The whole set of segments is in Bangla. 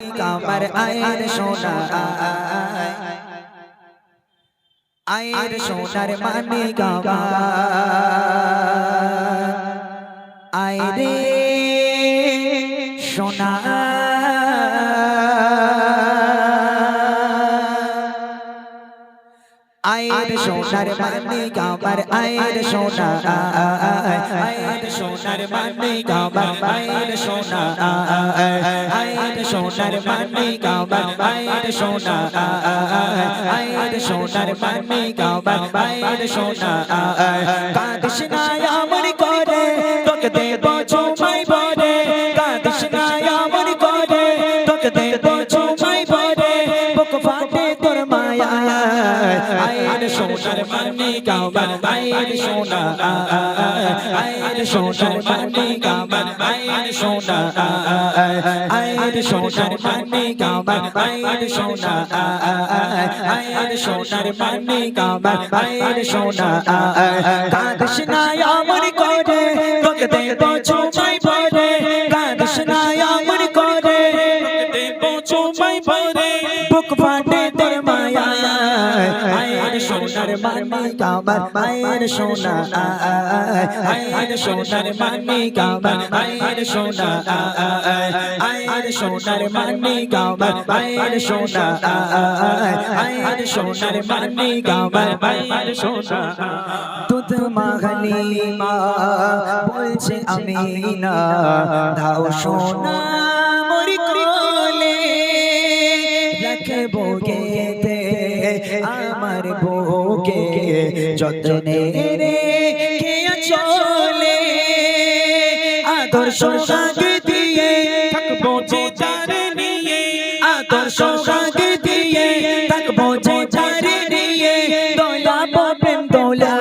কামার আয়ের সোনা। আয়ের সোনার মানে গাওয়া আয়রে সোনা। আয়ের সোনার মানে গাবার আয়ের সোনা আয়ের সোনার মানে গাবার আয়ের সোনা আয়ের সোনার মানে গাবার আয়ের সোনা আয়ের সোনার মানে গাবার আয়ের সোনা কাঁদিস না আমার করে তোকে দেব চুমাই আয়ের সোনার মানে গাবার আয়ের সোনা আয়ের সোনার মানে গাবার আয়ের সোনা আয়ের সোনার মানে গাবার আয়ের সোনা আয়ের না আমার করে তোকে দেব চুমাই সোনার মানে গাবার আয়ের সোনা আয়ের সোনার মানে গাবার আয়ের সোনা আয়ের সোনার মানে গাবার আয়ের সোনা আয়ের সোনার মানে গাবার আয়ের সোনা। দুধ মাখানি মা, বলছে আমি না দাও সোনা। বুকে যত্নে রে কে চলে আদর্শ সাগে দিয়ে থাকব যে যারে নিয়ে আদর্শ সাগে দিয়ে থাকব যে যারে নিয়ে দোলা প্রেম দোলা,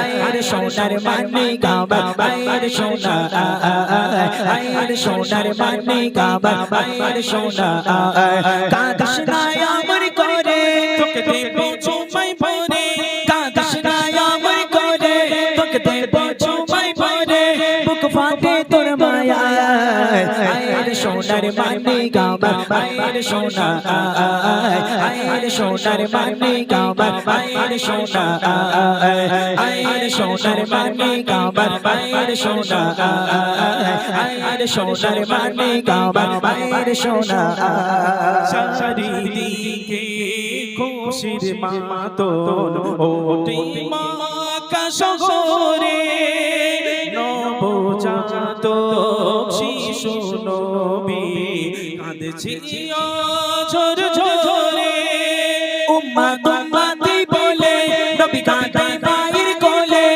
আয়ের সোনার মানে গাবা, আয়ের সোনা, আয়ের সোনার মানে গাবা, আয়ের সোনা, কাঁদিস না আমার করে, তোকে দেব পরে কাঁদিস না আমার করে তোকে দেব চুমাই পরে বুক ফাটে তোর মায়া আয়ের সোনার মানে গাবা আয়ের সোনা, আয়ের সোনার মানে গাবা আয়ের সোনা, আয়ের সোনার মানে গাবা আয়ের সোনা, আয়ের সোনার মানে গাবা আয়ের সোনা। চারিদিকে খুশির মাতন ওঠে মা কাশরে নবজাত শিশু নবী কাঁদছি ঝর ঝরে উম্মা তুম্মাতি বলে নবী কাঁদে মায়ের কোলে।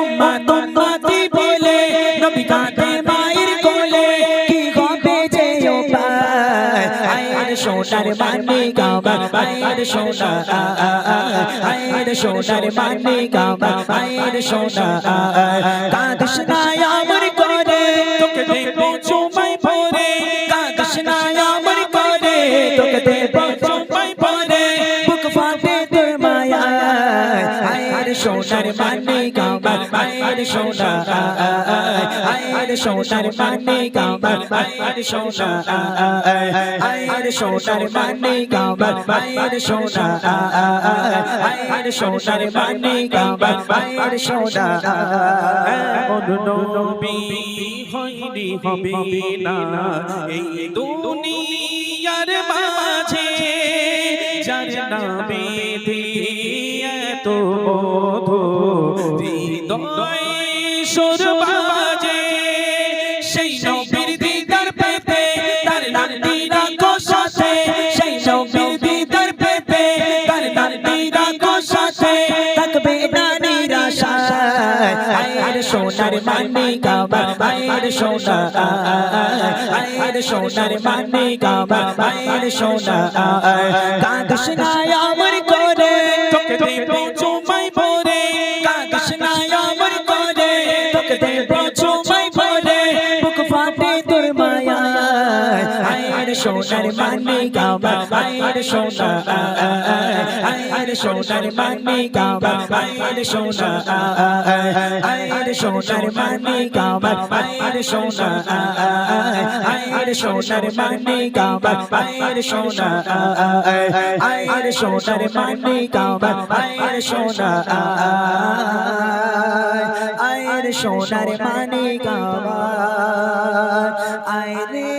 উম্মা তুম্মাতি বলে নবী কাঁদে মায়ের কোলে। কি হবে যে উপায় আয়ের সোনার মানে গাবা আয়ের সোনা আয়ের সোনার মানে গাবা আয়ের সোনা কাঁদিস না আমার। করে তোকে দেব চুমাই পরে। কাঁদিস না আমার করে তোকে দেব চুপাই পরে। বুক ফাটে তোর মায়া আয়ের সোনার মানে গাবা আয়ের সোনা আয়ের সোনার মানে গাবা আয়ের সোনা আয়ের সোনার মানে গাবা আয়ের সোনা আয়ের সোনার মানে গাবা আয়ের সোনা এমন নবী হয়নি হবে না এই দুনিয়ার মাঝে যার নামে এত মধু হৃদয় সুর সোনার মানে গাবা আয়ের সোনা আয়ের সোনার মানে গাবা আয়ের সোনা কাঁদিস না আমার সোনার মানে গাবা আয়ের সোনা আয়ের সোনার মানে গাবা আয়ের সোনা আয়ের সোনার মানে গাবা আয়ের সোনা আয়ের সোনার মানে গাবা আয়ের সোনা আয়ের সোনার মানে গাবা আয়ের সোনা আয়ের সোনার মানে গাবা আয় রে